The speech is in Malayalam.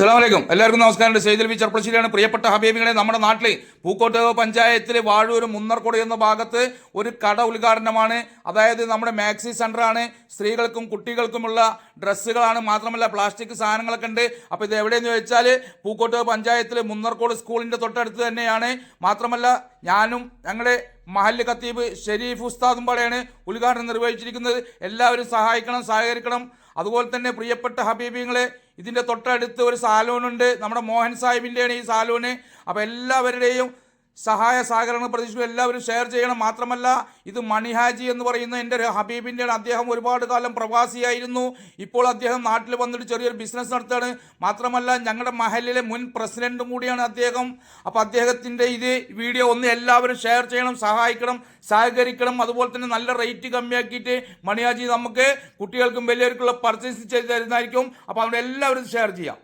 അസ്സലാമലൈക്കും. എല്ലാവർക്കും നമസ്കാരം. സെയ്തൽ വി ചെർപ്പശ്ശേരിയാണ് പ്രിയപ്പെട്ട ഹബീബികളെ നമ്മുടെ നാട്ടിൽ പൂക്കോട്ട് പഞ്ചായത്തിലെ വാഴൂർ മുന്നർക്കോട് എന്ന ഭാഗത്ത് ഒരു കട ഉദ്ഘാടനമാണ്. അതായത് നമ്മുടെ മാക്സി സെന്ററാണ് സ്ത്രീകൾക്കും കുട്ടികൾക്കുമുള്ള ഡ്രസ്സുകളാണ്. മാത്രമല്ല പ്ലാസ്റ്റിക് സാധനങ്ങളൊക്കെ ഉണ്ട്. അപ്പോൾ ഇത് എവിടെയെന്ന് ചോദിച്ചാൽ പൂക്കോട്ട് പഞ്ചായത്തിലെ മുന്നർക്കോട് സ്കൂളിന്റെ തൊട്ടടുത്ത് തന്നെയാണ്. മാത്രമല്ല ഞാനും ഞങ്ങളുടെ മഹല്ല് ഖത്തീബ് ഷെരീഫ് ഉസ്താദും പാടെയാണ് ഉദ്ഘാടനം നിർവഹിച്ചിരിക്കുന്നത്. എല്ലാവരും സഹായിക്കണം സഹകരിക്കണം. അതുപോലെ തന്നെ പ്രിയപ്പെട്ട ഹബീബിങ്ങളെ ഇതിന്റെ തൊട്ടടുത്ത് ഒരു സാലോണുണ്ട് നമ്മുടെ മോഹൻ സാഹിബിന്റെയാണ് ഈ സാലോണ് അപ്പോൾ എല്ലാവരുടെയും സഹായ സഹകരണ പ്രതീക്ഷിച്ചു. എല്ലാവരും ഷെയർ ചെയ്യണം. മാത്രമല്ല ഇത് മണിഹാജി എന്ന് പറയുന്ന എന്റെ ഹബീബിന്റെ അദ്ദേഹം ഒരുപാട് കാലം പ്രവാസിയായിരുന്നു. ഇപ്പോൾ അദ്ദേഹം നാട്ടിൽ വന്നിട്ട് ചെറിയൊരു ബിസിനസ് നടത്തുകയാണ്. മാത്രമല്ല ഞങ്ങളുടെ മഹലിലെ മുൻ പ്രസിഡന്റും കൂടിയാണ് അദ്ദേഹം. അപ്പോൾ അദ്ദേഹത്തിന്റെ ഇത് വീഡിയോ ഒന്ന് എല്ലാവരും ഷെയർ ചെയ്യണം സഹായിക്കണം സഹകരിക്കണം. അതുപോലെ തന്നെ നല്ല റേറ്റ് കമ്മിയാക്കിയിട്ട് മണിഹാജി നമുക്ക് കുട്ടികൾക്കും വലിയവർക്കുള്ള പർച്ചേസ് ചെയ്ത് തരുന്നതായിരിക്കും. അപ്പോൾ അവിടെ എല്ലാവരും ഷെയർ ചെയ്യാം.